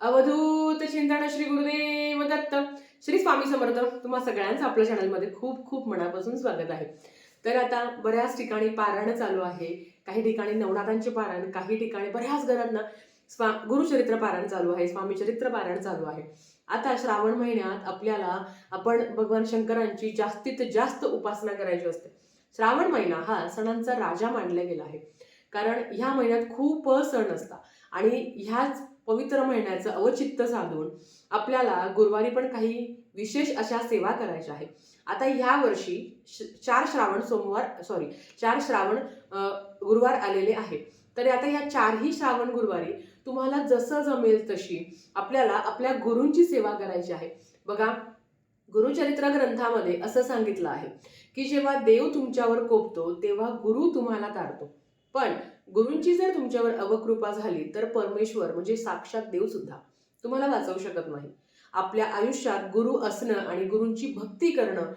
अवधूत चिंतन श्री गुरुदेव दत्त श्री स्वामी समर्थ. तुम्हा सगळ्यांचं आपल्या चॅनलमध्ये खूप खूप मनापासून स्वागत आहे. तर आता बऱ्याच ठिकाणी पारायण चालू आहे. काही ठिकाणी नवनाथांचे पारायण काही ठिकाणी बऱ्याच घरांना स्वा गुरुचरित्र पारायण चालू आहे स्वामी चरित्र पारायण चालू आहे. आता श्रावण महिन्यात आपल्याला आपण भगवान शंकरांची जास्तीत जास्त उपासना करायची असते. श्रावण महिना हा सणांचा राजा मानला गेला आहे. कारण ह्या महिन्यात खूप सण असतात. आणि ह्याच पवित्र महिन्याचं अवचित्त साधून आपल्याला गुरुवारी पण काही विशेष अशा सेवा करायच्या आहे आता ह्या वर्षी चार श्रावण सोमवार सॉरी चार श्रावण गुरुवार आलेले आहे तर आता ह्या चारही श्रावण गुरुवारी तुम्हाला जसं जमेल तशी आपल्याला आपल्या गुरूंची सेवा करायची आहे. बघा गुरुचरित्र ग्रंथामध्ये असं सांगितलं आहे की जेव्हा देव तुमच्यावर कोपतो तेव्हा गुरु तुम्हाला तारतो. पण गुरूंची जर तुमच्यावर अवकृपा झाली तर परमेश्वर म्हणजे साक्षात देव सुद्धा तुम्हाला वाचवू शकत नाही. आपल्या आयुष्यात गुरु असणं आणि गुरूंची भक्ती करणं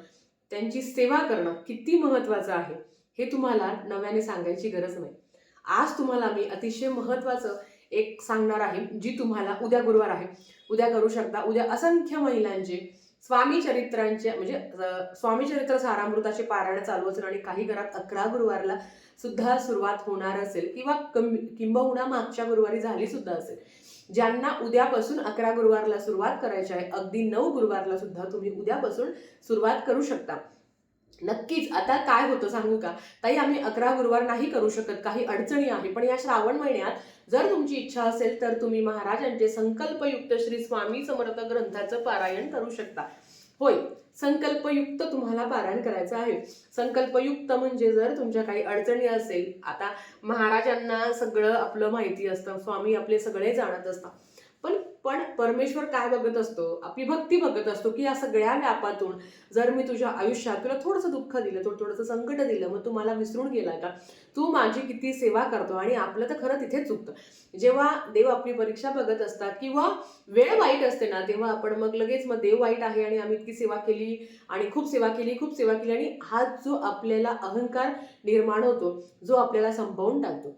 त्यांची सेवा करणं किती महत्त्वाचं आहे हे तुम्हाला नव्याने सांगायची गरज नाही. आज तुम्हाला मी अतिशय महत्त्वाचं एक सांगणार आहे जी तुम्हाला उद्या गुरुवार आहे. उद्या करू शकता. उद्या असंख्य महिलांचे स्वामी चरित्रांचे म्हणजे स्वामी चरित्र सारामृताचे पारायण चालू असेल आणि काही घरात अकरा गुरुवारला सुद्धा सुरुवात होणार असेल किंवा कम किंबहुना मागच्या गुरुवारी झाली सुद्धा असेल. ज्यांना उद्यापासून अकरा गुरुवारला सुरुवात करायची आहे अगदी नऊ गुरुवारला सुद्धा तुम्ही उद्यापासून सुरुवात करू शकता. नक्कीच आता काय होतं सांगू का? ताई आम्ही अकरा गुरुवार नाही करू शकत काही अडचणी आहे पण या श्रावण महिन्यात जर तुमची इच्छा असेल तर तुम्ही महाराजांचे संकल्पयुक्त श्री स्वामी समर्थ ग्रंथाचं पारायण करू शकता. होय. संकल्पयुक्त तुम्हाला पारायण करायचं आहे. संकल्पयुक्त म्हणजे जर तुमच्या काही अडचणी असेल आता महाराजांना सगळं आपलं माहिती असतं स्वामी आपले सगळे जाणत असतात. पण पण परमेश्वर काय बघत असतो? आपली भक्ती बघत असतो की या सगळ्या व्यापातून जर मी तुझ्या आयुष्यात तुला थोडंसं दुःख दिलं थोडं थोडंसं संकट दिलं मग तू मला विसरून गेला का? तू माझी किती सेवा करतो आणि आपलं तर खरं तिथेच चुकतं. जेव्हा देव आपली परीक्षा बघत असतात किंवा वेळ वाईट असते ना तेव्हा आपण मग लगेच मग देव वाईट आहे आणि आम्ही इतकी सेवा केली आणि खूप सेवा केली खूप सेवा केली आणि हा जो आपल्याला अहंकार निर्माण होतो जो आपल्याला संपवून टाकतो.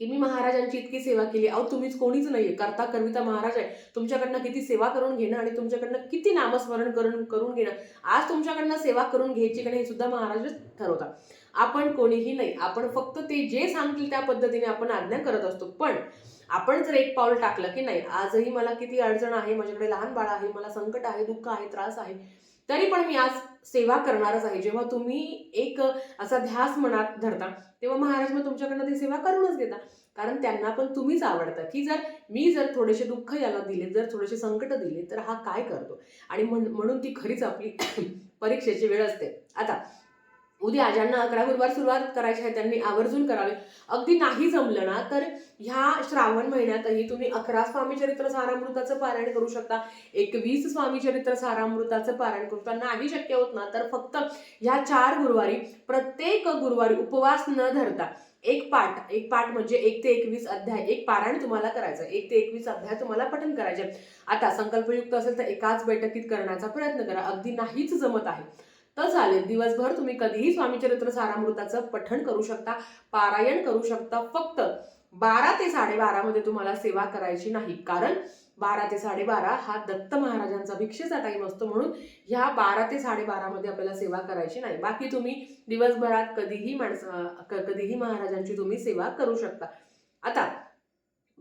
की मी महाराजांची इतकी सेवा केली. अहो तुम्हीच कोणीच नाहीये. करता कविता महाराज आहे. तुमच्याकडनं किती सेवा करून घेणं आणि तुमच्याकडनं किती नामस्मरण करून करून घेणं. आज तुमच्याकडनं सेवा करून घ्यायची का नाही हे सुद्धा महाराजच ठरवतात. आपण कोणीही नाही. आपण फक्त ते जे सांगतील त्या पद्धतीने आपण आज्ञा करत असतो. पण आपण जर एक पाऊल टाकलं की नाही आजही मला किती अडचण आहे माझ्याकडे लहान बाळ आहे मला संकट आहे दुःख आहे त्रास आहे तरी पण मी आज सेवा करणारच आहे. जेव्हा तुम्ही एक असा ध्यास मनात धरता तेव्हा महाराज मग तुमच्याकडनं ती सेवा करूनच घेता कारण त्यांना पण तुम्हीच आवडता की जर मी जर थोडेसे दुःख याला दिले जर थोडेसे संकट दिले तर हा काय करतो? आणि म्हणून ती खरीच आपली परीक्षेची वेळ असते. आता उद्या ज्यांना अकरा गुरुवार सुरुवात करायची आहे त्यांनी आवर्जून करावे. अगदी नाही जमलं ना तर ह्या श्रावण महिन्यातही तुम्ही अकरा स्वामीचरित्र सारामृताचं पारायण करू शकता. एकवीस स्वामीचरित्र सारामृताचं पारायण करू शकता. नाही शक्य होत ना तर फक्त ह्या चार गुरुवारी प्रत्येक गुरुवारी उपवास न धरता एक पाठ एक पाठ म्हणजे एक ते एकवीस अध्याय एक पारायण तुम्हाला करायचं आहे. एक ते एकवीस अध्याय तुम्हाला पठन करायचे आता संकल्पयुक्त असेल तर एकाच बैठकीत करण्याचा प्रयत्न करा. अगदी नाहीच जमत आहे. तर चालेल. दिवसभर तुम्ही कधीही स्वामीचरित्र सारामृताचं पठण करू शकता पारायण करू शकता. फक्त बारा ते साडेबारा मध्ये तुम्हाला सेवा करायची नाही. कारण बारा ते साडेबारा हा दत्त महाराजांचा भिक्षेचा टाइम असतो म्हणून ह्या बारा ते साडेबारा मध्ये आपल्याला सेवा करायची नाही. बाकी तुम्ही दिवसभरात कधीही माणसं कधीही महाराजांची तुम्ही सेवा करू शकता. आता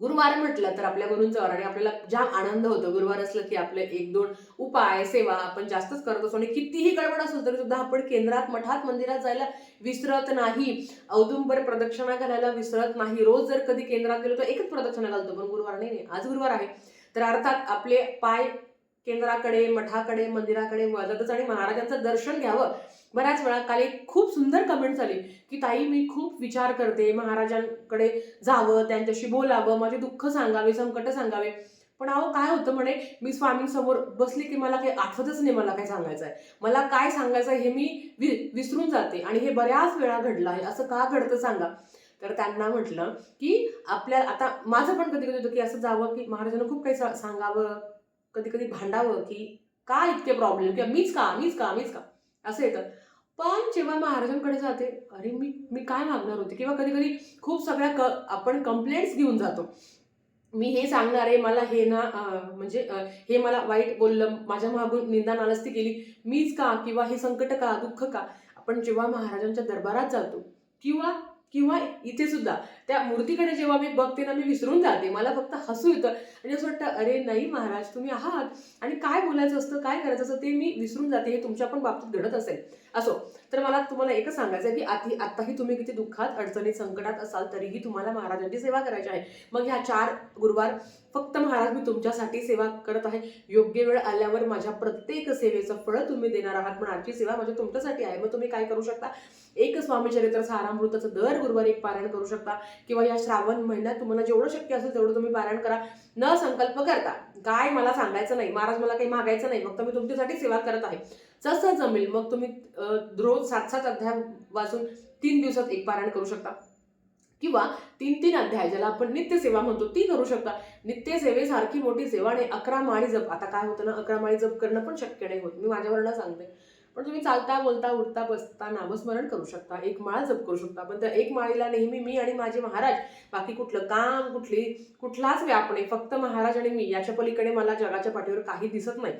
गुरुवार म्हटलं तर आपल्या गुरूंचा आणि आपल्याला जाम आनंद होतो. गुरुवार असलं की आपले एक दोन उपाय सेवा आपण जास्तच करत असतो. आणि कितीही गडबड असेल तरी सुद्धा आपण केंद्रात मठात मंदिरात जायला विसरत नाही. औदुंबर प्रदक्षिणा घालायला विसरत नाही. रोज जर कधी केंद्रात गेलो तर एकच प्रदक्षिणा घालतो. पण गुरुवार नाही नाही, आज गुरुवार आहे. तर अर्थात आपले पाय केंद्राकडे मठाकडे मंदिराकडे वळतातच आणि महाराजांचं दर्शन घ्यावं. बऱ्याच वेळा काल एक खूप सुंदर कमेंट झाली की ताई मी खूप विचार करते महाराजांकडे जावं त्यांच्याशी बोलावं माझे दुःख सांगावे संकट सांगावे. पण अहो काय होतं म्हणे मी स्वामींसमोर बसली की मला काही आठवतच नाही मला काय सांगायचं आहे मला काय सांगायचं आहे हे मी वि विसरून जाते आणि हे बऱ्याच वेळा घडलं आहे असं का घडतं सांगा. तर त्यांना म्हटलं की आपल्या आता माझं पण कधी कधी होतं की असं जावं की महाराजांना खूप काही सा- सांगावं. कधी कधी भांडावं की का इतके प्रॉब्लेम किंवा मीच का? मीच का? मीच का? असं येतं. पण जेव्हा महाराजांकडे जाते अरे मी मी काय मागणार होते? किंवा कधी कधी खूप सगळ्या क आपण कंप्लेंट्स घेऊन जातो. मी हे सांगणार आहे मला हे ना म्हणजे हे मला वाईट बोललं माझ्या मागून निंदा नालस्ती केली मीच का? किंवा हे संकट का? दुःख का? आपण जेव्हा महाराजांच्या दरबारात जातो किंवा किंवा इथे सुद्धा. त्या मूर्तीकडे जेव्हा मी बघते ना मी विसरून जाते. मला फक्त हसू येतं. आणि असं वाटतं अरे नाही महाराज तुम्ही आहात. आणि काय बोलायचं असतं? काय करायचं असतं? ते मी विसरून जाते. हे तुमच्या पण बाबतीत घडत असेल. असो. तर मला तुम्हाला एकच सांगायचं आहे की आधी आत्ताही तुम्ही किती दुःखात अडचणीत संकटात असाल तरीही तुम्हाला महाराजांची सेवा करायची आहे. मग ह्या चार गुरुवार फक्त महाराज मी तुमच्यासाठी सेवा करत आहे. योग्य वेळ आल्यावर माझ्या प्रत्येक सेवेचं फळ तुम्ही देणार आहात पण आजची सेवा माझ्या तुमच्यासाठी आहे. मग तुम्ही काय करू शकता? एक स्वामी चरित्र सारामृताचं दर गुरुवारी एक पारायण करू शकता. किंवा या श्रावण महिन्यात तुम्हाला जेवढं शक्य असेल तेवढं तुम्ही पारायण करा. न संकल्प करता. काय मला सांगायचं नाही. महाराज मला काही मागायचं नाही. फक्त मी तुमच्यासाठी सेवा करत आहे. जसं जमेल मग तुम्ही रोज सात सात अध्याय वाचून तीन दिवसात एक पारायण करू शकता. किंवा तीन तीन अध्याय ज्याला आपण नित्यसेवा म्हणतो ती करू शकता. नित्यसेवेसारखी मोठी सेवा आणि अकरा माळी जप. आता काय होतं ना अकरा माळी जप करणं पण शक्य नाही होत. मी माझ्यावरनं सांगते. पण तुम्ही चालता बोलता उठता बसता नामस्मरण करू शकता. एक माळ जप करू शकता. पण त्या एक माळीला नेहमी मी आणि माझे महाराज बाकी कुठलं काम कुठली कुठलाच व्याप नाही. फक्त महाराज आणि मी याच्या पलीकडे मला जगाच्या पाठीवर काही दिसत नाही.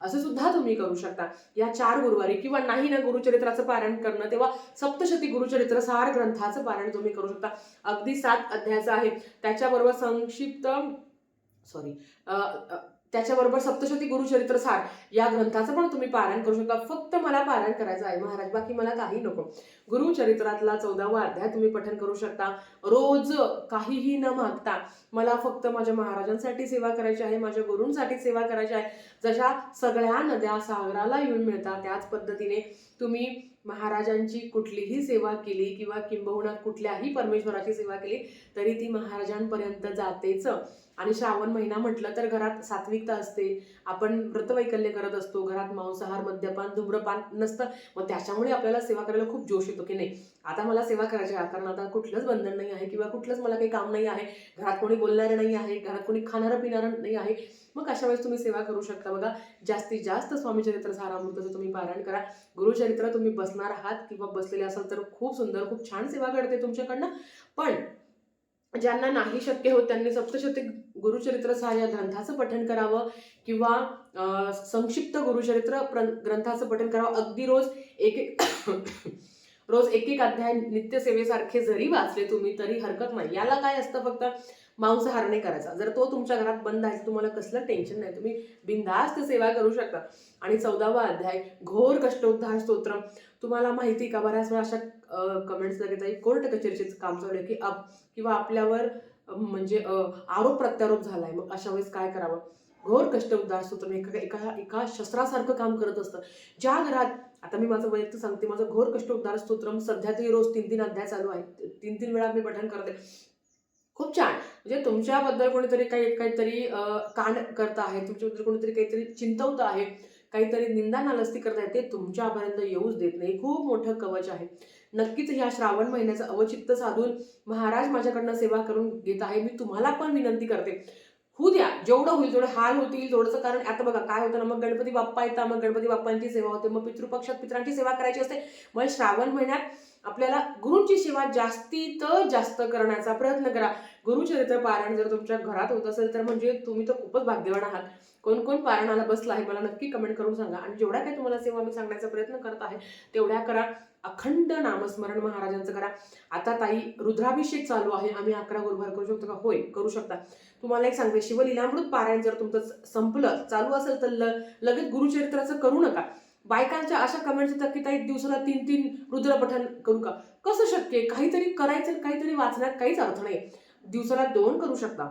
असं सुद्धा तुम्ही करू शकता. या चार गुरुवारी किंवा नाही ना गुरुचरित्राचं पारायण करणं तेव्हा सप्तशती गुरुचरित्र सार ग्रंथाचं पारायण तुम्ही करू शकता. अगदी सात अध्यायाचं आहे. त्याच्याबरोबर संक्षिप्त सॉरी त्याच्याबरोबर सप्तशती गुरुचरित्र सार या ग्रंथाचं पण तुम्ही पारायण करू शकता. फक्त मला पारायण करायचं आहे. महाराज बाकी मला काही नको. गुरुचरित्रातला चौदावा अध्याय तुम्ही पठन करू शकता. रोज काहीही न मागता मला फक्त माझ्या महाराजांसाठी सेवा करायची आहे माझ्या गुरूंसाठी सेवा करायची आहे. जशा सगळ्या नद्या सागराला येऊन मिळतात त्याच पद्धतीने तुम्ही महाराजांची कुठलीही सेवा केली किंवा किंबहुना कुठल्याही परमेश्वराची सेवा केली तरी ती महाराजांपर्यंत जातेच. आणि श्रावण महिना म्हटलं तर घरात सात्विकता असते. आपण व्रतवैकल्य करत असतो. घरात मांसाहार मद्यपान धूम्रपान नसतं. मग त्याच्यामुळे आपल्याला सेवा करायला खूप जोश येतो की नाही? आता मला सेवा करायची आहे. कारण आता कुठलंच बंधन नाही आहे किंवा कुठलंच मला काही काम नाही आहे. घरात कोणी बोलणारं नाही आहे. घरात कोणी खाणारं पिणारं नाही आहे. मग अशा वेळेस तुम्ही सेवा करू शकता. बघा जास्तीत जास्त स्वामी चरित्र सारामृताचं तुम्ही पारायण करा. गुरुचरित्र तुम्ही बसणार आहात किंवा बसलेले असाल तर खूप सुंदर खूप छान सेवा घडते तुमच्याकडनं. पण ज्यांना नाही शक्य होत त्यांनी सप्तशती गुरुचरित्र सहाय्य या ग्रंथाचं पठण करावं किंवा संक्षिप्त गुरुचरित्र ग्रंथाचं पठण करावं. अगदी रोज एक एक रोज एक एक अध्याय नित्यसेवेसारखे जरी वाचले तुम्ही तरी हरकत नाही. याला काय असतं फक्त? मांसाहार नाही करायचा. जर तो तुमच्या घरात बंद आहे तुम्हाला कसलं टेन्शन नाही. तुम्ही बिनधास्त सेवा करू शकता. आणि चौदावा अध्याय घोर कष्टोद्धार स्तोत्र तुम्हाला माहिती का? बऱ्याच वेळा अशा कमेंट्स लगेच कोर्ट कचेरीचे काम चालू आहे की अब किंवा आपल्यावर म्हणजे आरोप प्रत्यारोप झालाय. मग अशा वेळेस काय करावं? घोर कष्ट उद्धार सूत्र एका एका एका शस्त्रासारखं काम करत असतं. ज्या घरात आता मी माझं वैयक्तिक सांगते माझं घोर कष्ट उद्धार स्तोत्रम सध्या तरी रोज तीन तीन अध्याय चालू आहे तीन तीन वेळा मी पठण करते. खूप छान. म्हणजे तुमच्याबद्दल कोणीतरी काही काहीतरी कान करत आहे तुमच्याबद्दल कोणीतरी काहीतरी चिंतवत आहे काहीतरी निंदा नालस्ती करत आहे ते तुमच्यापर्यंत येऊच देत नाही. खूप मोठं कवच आहे. नक्कीच ह्या श्रावण महिन्याचं अवचित्त साधून महाराज माझ्याकडनं सेवा करून घेत आहे. मी तुम्हाला पण विनंती करते. होऊ द्या जेवढं होईल जेवढं हाल होतील. तेवढंच कारण आता बघा काय होतं ना मग गणपती बाप्पा येतात मग गणपती बाप्पांची सेवा होते मग पितृपक्षात पित्रांची सेवा करायची असते. मग श्रावण महिन्यात आपल्याला गुरूंची सेवा जास्तीत जास्त करण्याचा प्रयत्न करा. गुरुचरित्र पारायण जर तुमच्या घरात होत असेल तर म्हणजे तुम्ही तर खूपच भाग्यवान आहात. कोण कोण पारायणाला बसला आहे मला नक्की कमेंट करून सांगा. आणि जेवढ्या काही तुम्हाला सेवा मी सांगण्याचा प्रयत्न करत आहे तेवढ्या करा. अखंड नामस्मरण महाराजांचं करा. आता ताई रुद्राभिषेक चालू आहे. आम्ही अकरा गुरुवार करू शकतो का? होय करू शकता. तुम्हाला एक सांगते शिवलीलामृत पारायण जर तुमचं संपलं चालू असेल तर ल लगेच गुरुचरित्राचं करू नका. बायकांच्या अशा कमेंट्स येतात की ताई दिवसाला तीन तीन रुद्रपठण करू का? कसं शक्य आहे? काहीतरी करायचं काहीतरी वाचण्यात काहीच अर्थ नाही. दिवसाला दोन करू शकता.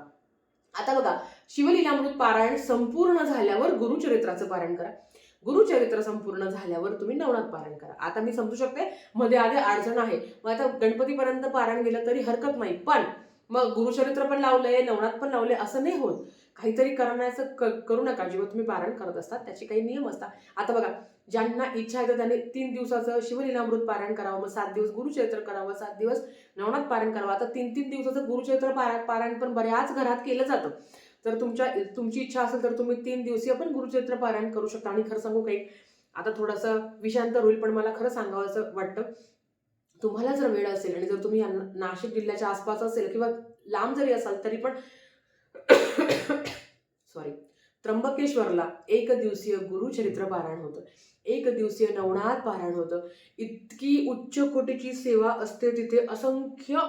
आता बघा शिवलीलामृत पारायण संपूर्ण झाल्यावर गुरुचरित्राचं पारायण करा. गुरुचरित्र संपूर्ण झाल्यावर तुम्ही नवनाथ पारायण करा. आता मी समजू शकते मध्ये आधी अडचण आहे. मग आता गणपतीपर्यंत पारायण गेलं तरी हरकत नाही. पण मग गुरुचरित्र पण लावलंय नवनाथ पण लावले असं नाही होत. काहीतरी करण्याचं क- करू नका. जेव्हा तुम्ही पारायण करत असतात त्याचे काही नियम असतात. आता बघा ज्यांना इच्छा आहे तर त्यांनी तीन दिवसाचं शिवलीलामृत पारायण करावं मग सात दिवस गुरुचरित्र करावं सात दिवस नवनाथ पारायण करावं. आता तीन तीन दिवसाचं गुरुचरित्र पारा पारायण पण बऱ्याच घरात केलं जातं. तर तुमच्या तुमची इच्छा असेल तर तुम्ही तीन दिवसीय पण गुरुचरित्र पारायण करू शकता. आणि खरं सांगू काही आता थोडंसं विषांतर होईल पण मला खरं सांगावं असं वाटतं. तुम्हाला जर वेळ असेल आणि जर तुम्ही नाशिक जिल्ह्याच्या आसपास असेल किंवा लांब जरी असाल तरी पण सॉरी त्र्यंबकेश्वरला एक दिवसीय गुरुचरित्र पारायण होतं. एक दिवसीय नवनाथ पारायण होतं. इतकी उच्च कोटीची सेवा असते तिथे. असंख्य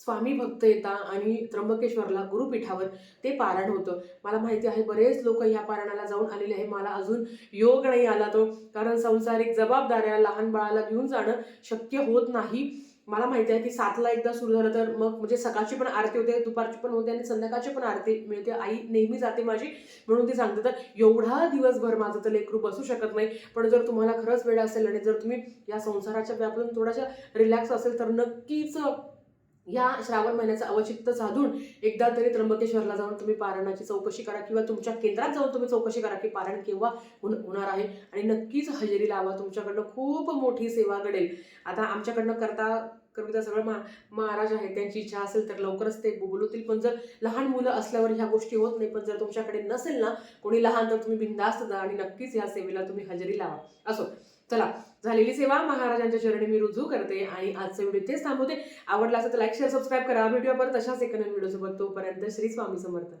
स्वामी भक्त येतात आणि त्र्यंबकेश्वरला गुरुपीठावर ते पारायण होतं. मला माहिती आहे बरेच लोक ह्या पारायणाला जाऊन आलेले आहे मला अजून योग नाही आला तो कारण संसारिक जबाबदाऱ्या लहान बाळाला घेऊन जाणं शक्य होत नाही. मला माहिती आहे की सातला एकदा सुरू झालं तर मग म्हणजे सकाळची पण आरती होते दुपारची पण होते आणि संध्याकाळची पण आरती मिळते. आई नेहमी जाते माझी म्हणून ती सांगते तर एवढा दिवसभर माझं तर लेकरू बसू शकत नाही. पण जर तुम्हाला खरंच वेळ असेल आणि जर तुम्ही या संसाराच्या व्यापातून थोडासा रिलॅक्स असेल तर नक्कीच या श्रावण महिन्याचं अवचित्त साधून एकदा तरी त्र्यंबकेश्वरला जाऊन तुम्ही पारणाची चौकशी करा किंवा तुमच्या केंद्रात जाऊन तुम्ही चौकशी करा की पारण केव्हा होणार आहे. आणि नक्कीच हजेरी लावा. तुमच्याकडनं खूप मोठी सेवा घडेल. आता आमच्याकडनं करता कविता सगळं मा महाराज आहेत त्यांची इच्छा असेल तर लवकरच ते बोलवतील पण जर लहान मुलं असल्यावर ह्या गोष्टी होत नाही. पण जर तुमच्याकडे नसेल ना कोणी लहान तर तुम्ही बिंदास्त जा आणि नक्कीच या सेवेला तुम्ही हजेरी लावा. असो. चला झालेली सेवा महाराजांच्या चरणी मी रुजू करते आणि आजचा व्हिडिओ इथेच थांबवते. आवडला असेल तर लाईक शेअर सबस्क्राईब करा. व्हिडिओ परत तशाच एका नवीन व्हिडिओसोबत तोपर्यंत श्री स्वामी समर्थ.